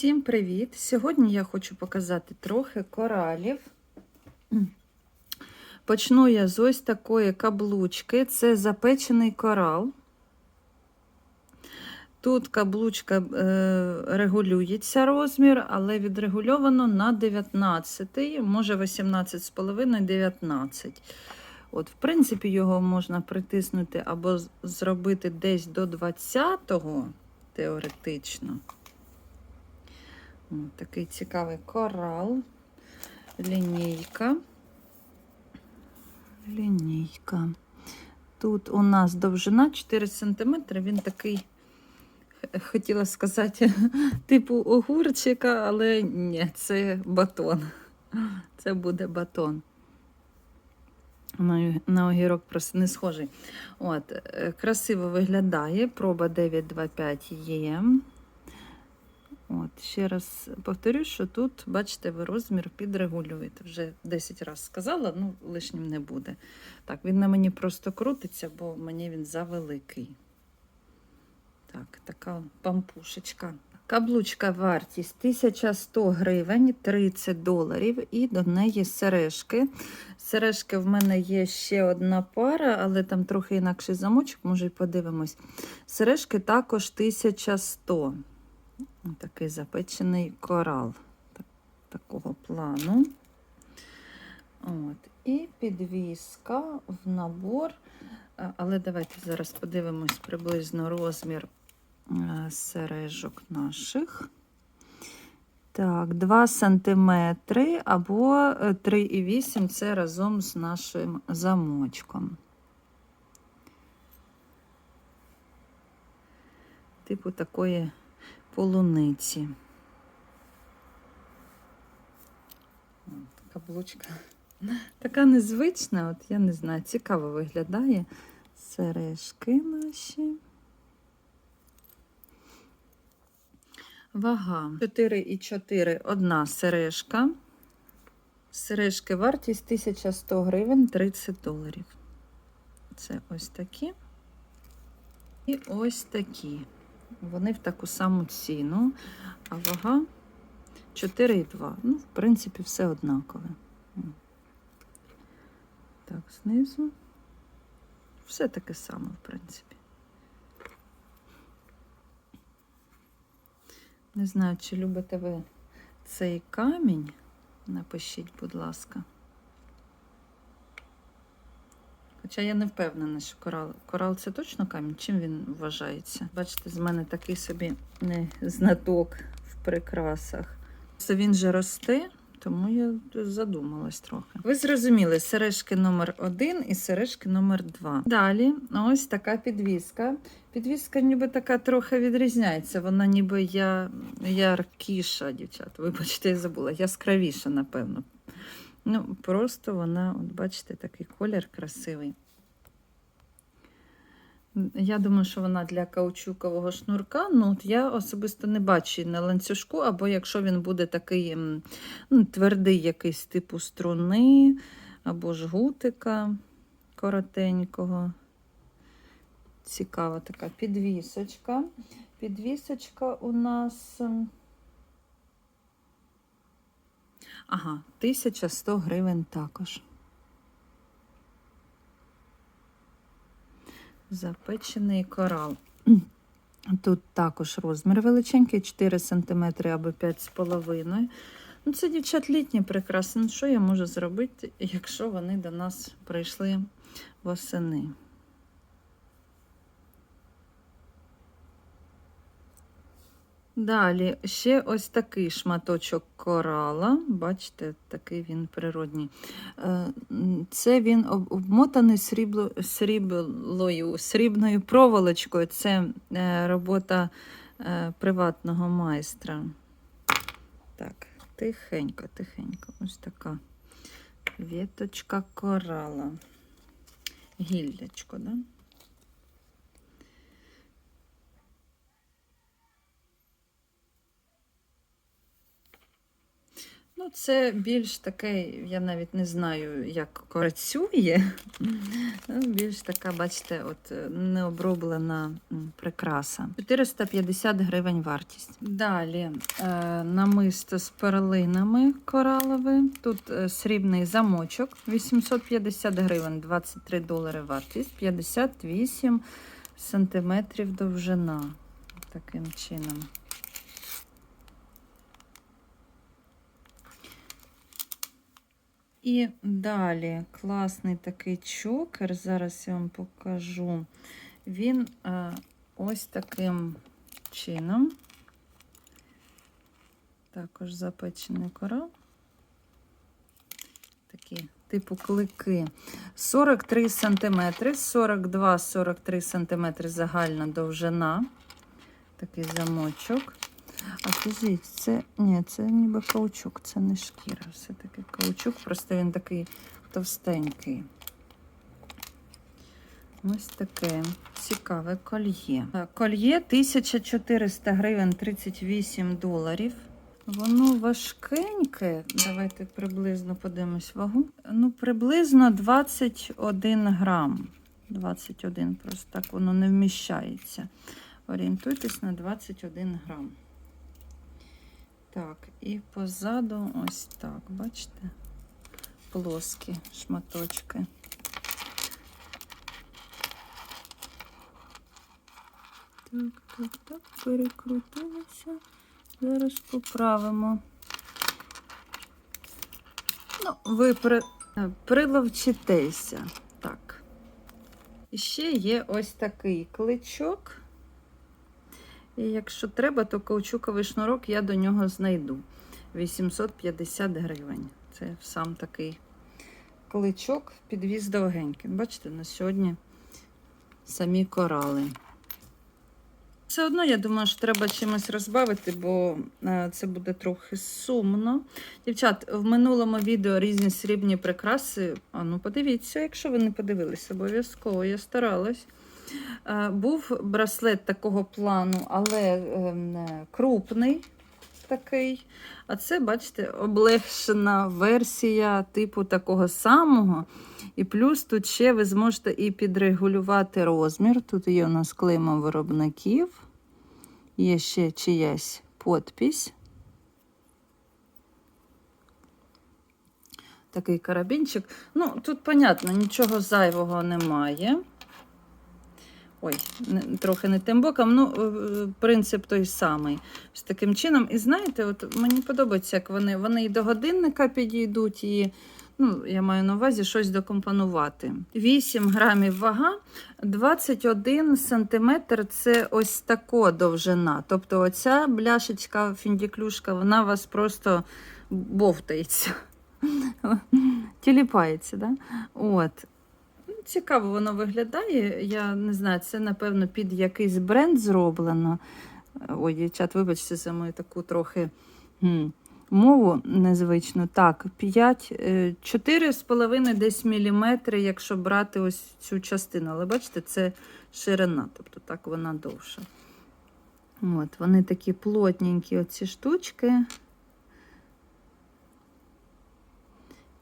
Всім привіт! Сьогодні я хочу показати трохи коралів. Почну я з ось такої каблучки. Це запечений корал. Тут каблучка е, регулюється розмір, але відрегульовано на 19, може 18,5, 19. От, В принципі, його можна притиснути або зробити десь до 20-го, теоретично. Такий цікавий корал, лінійка. Лінійка. Тут у нас довжина 4 см, він такий, хотіла сказати, типу огурчика, але ні, це батон. Це буде батон. На, на огірок просто не схожий. От, е, красиво виглядає. Проба 925 є. От, ще раз повторю, що тут, бачите, ви розмір підрегулюєте. Вже 10 разів сказала, ну лишнім не буде. Так, він на мені просто крутиться, бо мені він завеликий. Так, така пампушечка. Каблучка вартість 1100 гривень, 30 доларів, і до неї сережки. Сережки в мене є ще одна пара, але там трохи інакший замочок, може, й подивимось. Сережки також 1100. Такий запечений корал так, такого плану. От. І підвіска в набор. Але давайте зараз подивимось приблизно розмір е, сережок наших. Так, 2 см або е, 3,8 це разом з нашим замочком. Типу такої полуниці. От, Каблучка. Така незвична, от я не знаю, цікаво виглядає. Сережки наші. Вага 4,4 одна сережка. Сережки вартість 1100 гривень 30 доларів. Це ось такі. І ось такі. Вони в таку саму ціну, а вага 4,2. Ну, в принципі, все однакове. Так, знизу. Все таке саме, в принципі. Не знаю, чи любите ви цей камінь. Напишіть, будь ласка. Хоча я не впевнена, що корал. Корал це точно камінь. Чим він вважається? Бачите, з мене такий собі не знаток в прикрасах. Це він же росте, тому я задумалась трохи. Ви зрозуміли, сережки номер один і сережки номер два. Далі ось така підвіска. Підвіска ніби така трохи відрізняється. Вона ніби я, яркіша, дівчат. Вибачте, я забула, яскравіша, напевно. Ну, просто вона, от бачите, такий колір красивий. Я думаю, що вона для каучукового шнурка. Ну, от я особисто не бачу на ланцюжку, або якщо він буде такий ну, твердий якийсь типу струни, або жгутика коротенького. Цікава така підвісочка. Підвісочка у нас. Ага, 1100 гривень також. Запечений корал. Тут також розмір величенький, 4 см або 5,5 Ну, це дівчат літні прикраси. Ну, що я можу зробити, якщо вони до нас прийшли восени? Далі ще ось такий шматочок корала. Бачите, такий він природній. Е, Це він обмотаний срібло, сріблою, срібною проволочкою. Це е, робота е, приватного майстра. Так, тихенько, тихенько. Ось така віточка корала. Гіллячко, да? Ну, це більш таке, я навіть не знаю, як працює. Ну, Більш така, бачите, от е, необроблена прикраса. 450 гривень вартість. Далі е, намисто з перлинами коралове. Тут е, срібний замочок 850 гривень, 23 долари вартість, 58 сантиметрів довжина. Таким чином. І далі класний такий чокер. Зараз я вам покажу. Він е, ось таким чином. Також запечений корал. Такі типу клики. 43 см, 42-43 см загальна довжина. Такий замочок. А скажіть, це ні, це ніби каучук, це не шкіра. Все-таки каучук, просто він такий товстенький. Ось таке цікаве кольє. Кольє 1400 гривень 38 доларів. Воно важкеньке. Давайте приблизно подивимось вагу. Ну, приблизно 21 грам. 21, просто так воно не вміщається. Орієнтуйтесь на 21 грам. Так, і позаду ось так, бачите? Плоскі шматочки. Так, так, так, перекрутилося. Зараз поправимо. Ну, ви при... е, приловчитеся. Так. І ще є ось такий кличок. І якщо треба, то каучуковий шнурок я до нього знайду. 850 гривень. Це сам такий кличок, підвіз довгенький. Бачите, на сьогодні самі корали. Все одно, я думаю, що треба чимось розбавити, бо е, це буде трохи сумно. Дівчат, в минулому відео різні срібні прикраси. А ну подивіться, якщо ви не подивилися, обов'язково я старалась. Е, Був браслет такого плану, але ем, крупний такий. А це, бачите, облегшена версія типу такого самого. І плюс тут ще ви зможете і підрегулювати розмір. Тут є у нас клейма виробників, є ще чиясь подпись. Такий карабінчик. Ну, тут, понятно, нічого зайвого немає. Ой, трохи не тим боком, ну, принцип той самий. З таким чином. І знаєте, от мені подобається, як вони, вони і до годинника підійдуть, і ну, я маю на увазі щось докомпонувати. 8 грамів вага, 21 сантиметр це ось тако довжина. Тобто оця бляшечка, фіндіклюшка, вона вас просто бовтається. Тіліпається, да? Цікаво воно виглядає. Я не знаю, це, напевно, під якийсь бренд зроблено. Ой, дівчат, вибачте за мою таку трохи мову незвичну. Так, 5, 4,5 десь міліметри, якщо брати ось цю частину. Але бачите, це ширина, тобто так вона довша. От, вони такі плотненькі, оці штучки.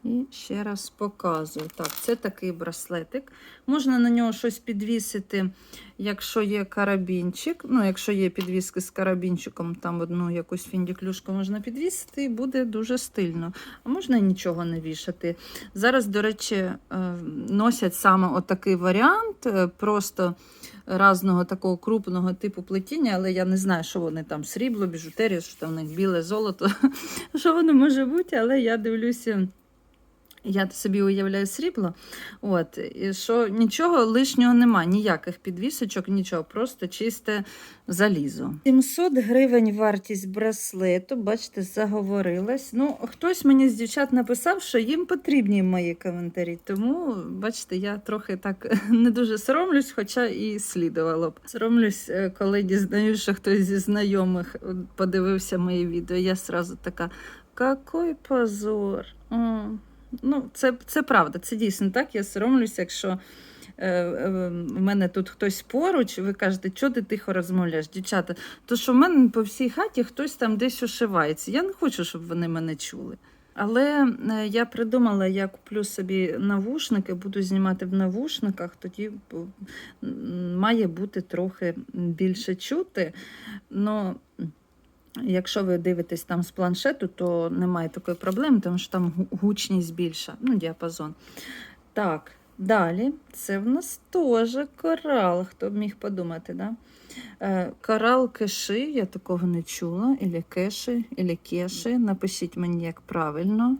І ще раз показую. Так, це такий браслетик. Можна на нього щось підвісити, якщо є карабінчик. Ну, якщо є підвіски з карабінчиком, там одну якусь фіндіклюшку можна підвісити, і буде дуже стильно. А можна нічого не вішати. Зараз, до речі, е, носять саме отакий варіант, е, просто разного такого крупного типу плетіння, але я не знаю, що вони там срібло, біжутерія, що там в них біле золото, що воно може бути, але я дивлюся. Я собі уявляю срібло, от, і що нічого лишнього нема, ніяких підвісочок, нічого, просто чисте залізо. 700 гривень вартість браслету, бачите, заговорилась. Ну, хтось мені з дівчат написав, що їм потрібні мої коментарі. Тому, бачите, я трохи так не дуже соромлюсь, хоча і слідувало б. Соромлюсь, е, коли дізнаюсь, що хтось зі знайомих е, подивився мої відео. Я сразу така, какой позор. Ну, це, це правда, це дійсно так. Я соромлюся, якщо е, е, в мене тут хтось поруч, ви кажете, що ти тихо розмовляєш, дівчата. То що в мене по всій хаті хтось там десь ошивається. Я не хочу, щоб вони мене чули. Але е, я придумала, я куплю собі навушники, буду знімати в навушниках, тоді має бути трохи більше чути. Но якщо ви дивитесь там з планшету, то немає такої проблеми, тому що там гучність більша, ну, діапазон. Так, далі це в нас теж корал, хто б міг подумати, да? Е, Корал кеши, я такого не чула. Ілі кеши, ілі кеши. Напишіть мені, як правильно.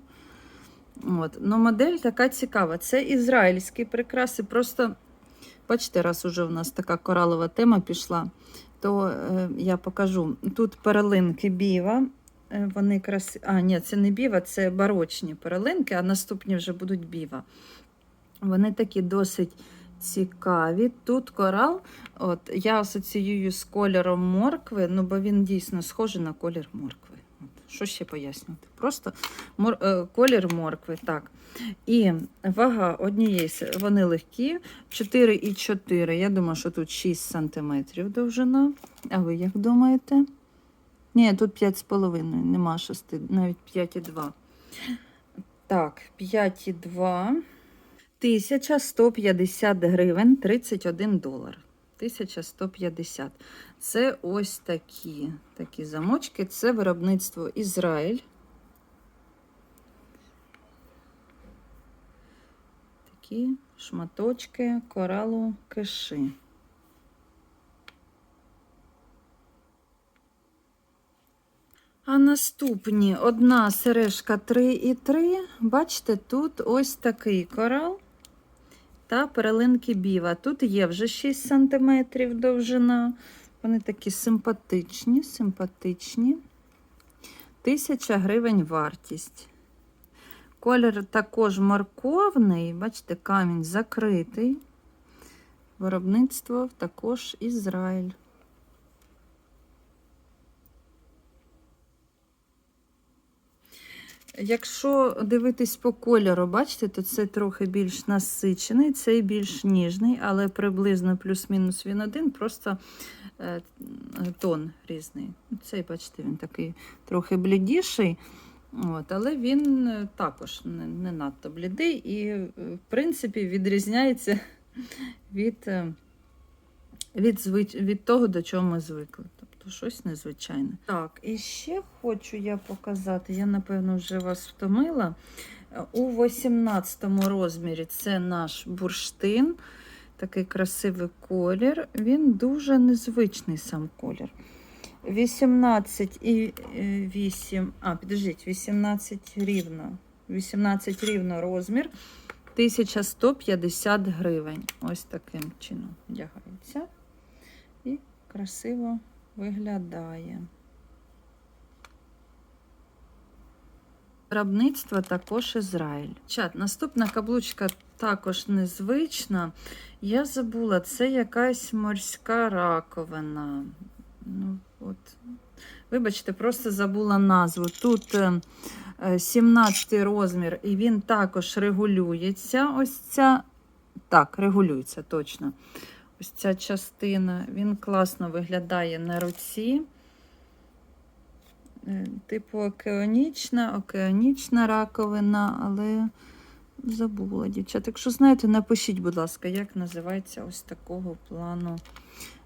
От. Ну, модель така цікава. Це ізраїльські прикраси. Просто, бачите, раз уже у нас така коралова тема пішла, то е, я покажу. Тут перлинки біва. Е, Вони краси... А, ні, це не біва, це барочні перлинки, а наступні вже будуть біва. Вони такі досить цікаві. Тут корал, от я асоціюю з кольором моркви, ну бо він дійсно схожий на колір моркви. Що ще пояснювати? Просто мор... е, колір моркви, так. І вага однієї, вони легкі, 4,4. Я думаю, що тут 6 см довжина. А ви як думаєте? Ні, тут 5,5, нема 6, навіть 5,2. Так, 5,2. 1150 гривень 31 долар. 1150. Це ось такі, такі замочки. Це виробництво Ізраїль. Такі шматочки коралу киши. А наступні одна сережка 3,3. Бачите, тут ось такий корал та перлинки біва. Тут є вже 6 см довжина. Вони такі симпатичні, симпатичні. Тисяча гривень вартість. Колір також морковний, бачите, камінь закритий. Виробництво також Ізраїль. Якщо дивитись по кольору, бачите, то це трохи більш насичений, цей більш ніжний, але приблизно плюс-мінус він один, просто е, тон різний. Цей, бачите, він такий трохи блідіший, от, але він е, також не, не надто блідий і, е, в принципі, відрізняється від, е, від, від того, до чого ми звикли. Тобто щось незвичайне. Так, і ще хочу я показати, я, напевно, вже вас втомила. У 18 розмірі це наш бурштин. Такий красивий колір. Він дуже незвичний сам колір. 18 і е, 8, а, підождіть, 18 рівно. 18 рівно розмір. 1150 гривень. Ось таким чином вдягається. І красиво виглядає. Виробництво також Ізраїль. Чат, наступна каблучка також незвична. Я забула, це якась морська раковина. Ну, от. Вибачте, просто забула назву. Тут е, е, 17 розмір, і він також регулюється. Ось ця. Так, регулюється точно. Ось ця частина. Він класно виглядає на руці. Е, Типу океанічна, океанічна раковина, але забула, дівчата. Якщо знаєте, напишіть, будь ласка, як називається ось такого плану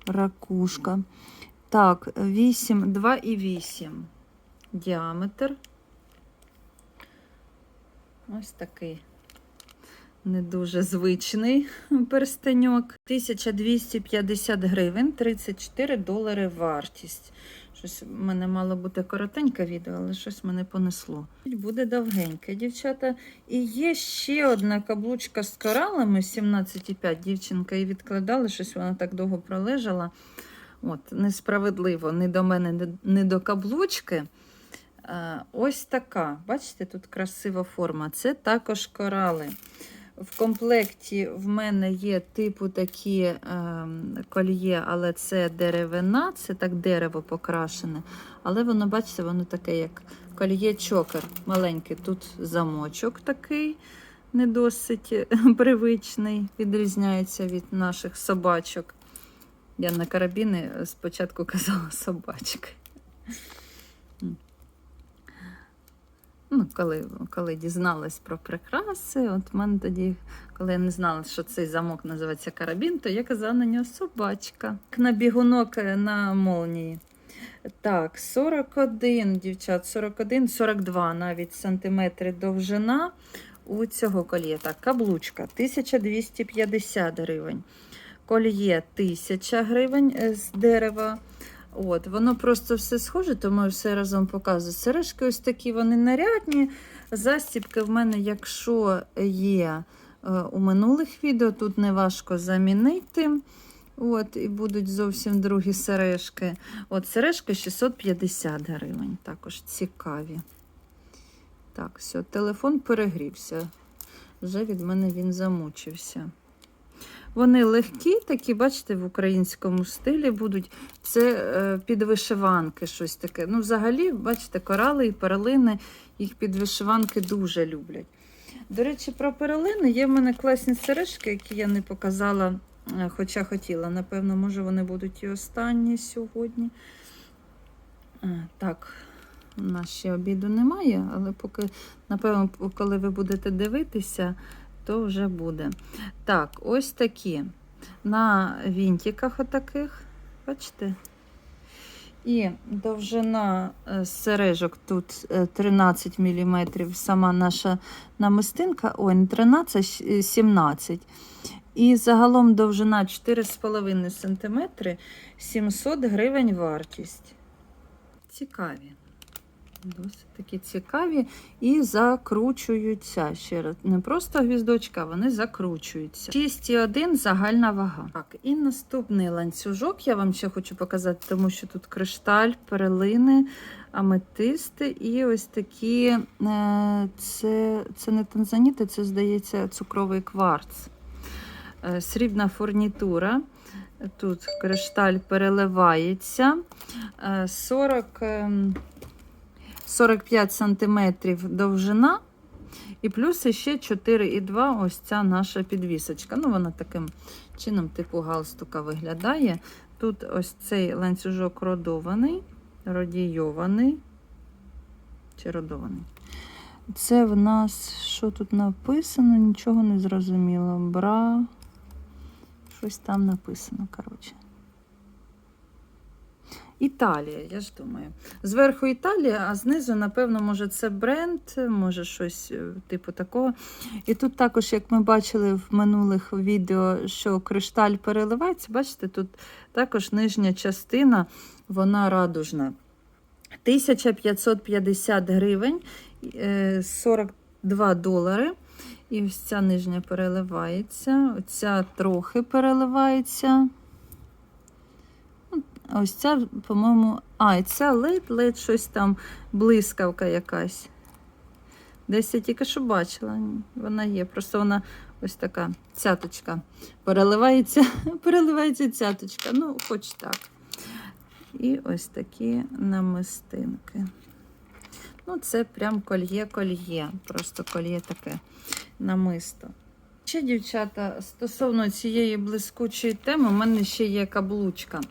ракушка. Так, 8, 2 і 8 діаметр. Ось такий не дуже звичний перстеньок. 1250 гривень, 34 долари вартість. Щось в мене мало бути коротеньке відео, але щось мене понесло. Буде довгеньке, дівчата. І є ще одна каблучка з коралами 17,5. Дівчинка і відкладала, щось вона так довго пролежала. От, Несправедливо, не до мене, не- не до каблучки. Е, Ось така. Бачите, тут красива форма. Це також корали. В комплекті в мене є типу такі ем, кольє, але це деревина, це так дерево покрашене. Але воно, бачите, воно таке, як кольє чокер маленький. Тут замочок такий. не досить привичний, відрізняється від наших собачок. Я на карабіни спочатку казала собачки. Ну, коли, коли дізналась про прикраси, от мене тоді, коли я не знала, що цей замок називається карабін, то я казала на нього собачка. На бігунок е, на молнії. Так, 41, дівчат, 41, 42 навіть сантиметри довжина у цього кольє. Так, каблучка 1250 гривень. Кольє 1000 гривень е, з дерева. От, воно просто все схоже, тому я все разом показую. Сережки ось такі, вони нарядні. Застібки в мене, якщо є е, у минулих відео, тут не важко замінити. От, і будуть зовсім другі сережки. От сережки 650 гривень. Також цікаві. Так, все, телефон перегрівся. Вже від мене він замучився. Вони легкі, такі, бачите, в українському стилі будуть. Це е, під вишиванки щось таке. Ну, взагалі, бачите, корали і перлини їх під вишиванки дуже люблять. До речі, про перлини є в мене класні сережки, які я не показала, е, хоча хотіла. Напевно, може, вони будуть і останні сьогодні. Е, Так, у нас ще обіду немає, але поки, напевно, коли ви будете дивитися, то вже буде. Так, ось такі. На вінтиках отаких, бачите? І довжина е, сережок тут е, 13 мм, сама наша намистинка, ой, не 13, 17. І загалом довжина 4,5 см, 700 гривень вартість. Цікаві. Досить такі цікаві і закручуються ще раз. Не просто гвіздочка, вони закручуються. 6,1 загальна вага. Так, і наступний ланцюжок я вам ще хочу показати, тому що тут кришталь, перелини, аметисти і ось такі. е, Це, це не танзаніти, це, здається, цукровий кварц. Е, Срібна фурнітура. Тут кришталь переливається. Е, 40. Ем, 45 см довжина, і плюс ще 4,2 ось ця наша підвісочка. Ну, вона таким чином, типу галстука виглядає. Тут ось цей ланцюжок родований, родійований чи родований. Це в нас, що тут написано, нічого не зрозуміло. Бра. Щось там написано, коротше. Італія, я ж думаю. Зверху Італія, а знизу, напевно, може, це бренд, може щось е, типу такого. І тут також, як ми бачили в минулих відео, що кришталь переливається, бачите, тут також нижня частина, вона радужна. 1550 гривень, е, 42 долари. І ось ця нижня переливається, оця трохи переливається. Ось ця, по-моєму, а, і ця ледь-ледь щось там, блискавка якась. Десь я тільки що бачила. Вона є. Просто вона ось така цяточка. Переливається, переливається цяточка. Ну, хоч так. І ось такі намистинки. Ну, це прям кольє-кольє. Просто кольє таке намисто. Ще, дівчата, стосовно цієї блискучої теми, у мене ще є каблучка.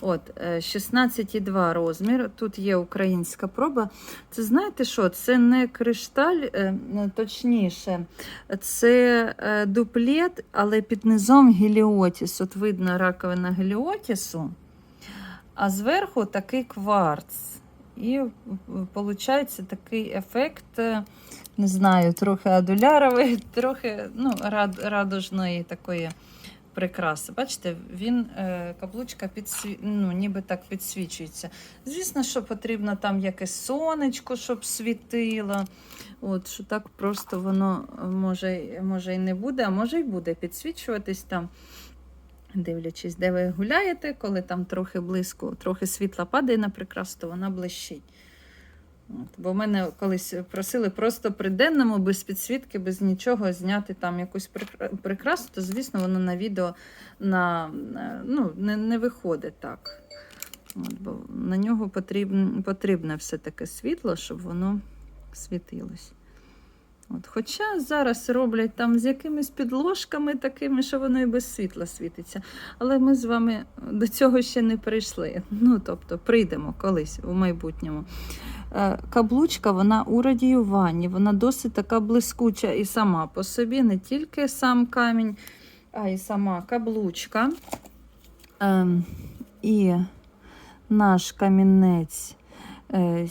От, е, 16,2 розмір. Тут є українська проба. Це знаєте що? Це не кришталь, е, ну, точніше, це е, дуплет, але під низом геліотіс. От видно раковина геліотісу, а зверху такий кварц. І виходить такий ефект, е, не знаю, трохи адуляровий, трохи ну, рад, радужної такої прикраси. Бачите, він е, каблучка підсві... ну, ніби так підсвічується. Звісно, що потрібно там якесь сонечко, щоб світило. От, що так просто воно може, може і не буде, а може і буде підсвічуватись там. Дивлячись, де ви гуляєте, коли там трохи близько, трохи світла падає на прикрасу, то вона блищить. Бо мене колись просили просто при денному, без підсвітки, без нічого зняти там якусь прикра- прикрасу, то, звісно, воно на відео на, на- ну, не, не виходить так. От, бо на нього потрібне, потрібне все таке світло, щоб воно світилось. От, хоча зараз роблять там з якимись підложками такими, що воно і без світла світиться. Але ми з вами до цього ще не прийшли. Ну, тобто, прийдемо колись у майбутньому. Е, Каблучка, вона у радіюванні, вона досить така блискуча і сама по собі, не тільки сам камінь, а й сама каблучка. Ем, і наш камінець е,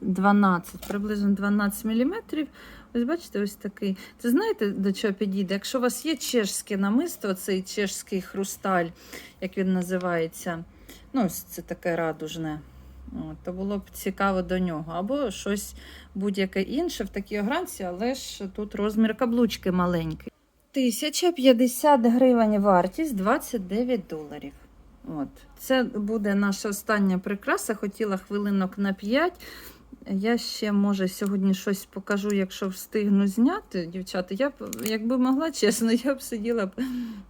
12, приблизно 12 мм. Ось бачите, ось такий. Це знаєте, до чого підійде? Якщо у вас є чешське намисто, цей чешський хрусталь, як він називається, ну, ось це таке радужне. От, то було б цікаво до нього. Або щось будь-яке інше в такій огранці, але ж тут розмір каблучки маленький. 1050 гривень вартість 29 доларів. От. Це буде наша остання прикраса. Хотіла хвилинок на 5. Я ще, може, сьогодні щось покажу, якщо встигну зняти, дівчата. Я б, якби могла, чесно, я б сиділа б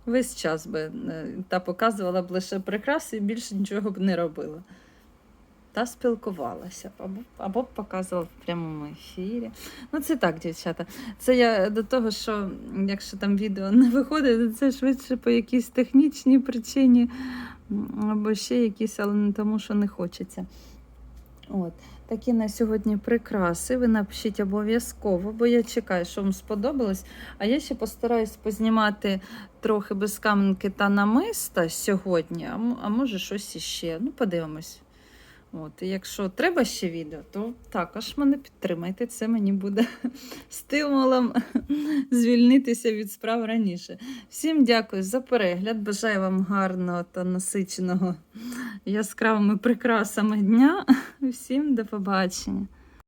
весь час би, е, та показувала б лише прикраси і більше нічого б не робила. Та спілкувалася або, або показувала в прямому ефірі. Ну, це так, дівчата. Це я до того, що якщо там відео не виходить, то це швидше по якійсь технічній причині, або ще якісь, але не тому, що не хочеться. От. Такі на сьогодні прикраси. Ви напишіть обов'язково, бо я чекаю, що вам сподобалось. А я ще постараюсь познімати трохи без каменки та намиста сьогодні, а, може щось іще. Ну, подивимось. От, і якщо треба ще відео, то також мене підтримайте. Це мені буде стимулом звільнитися від справ раніше. Всім дякую за перегляд. Бажаю вам гарного та насиченого яскравими прикрасами дня. Всім до побачення.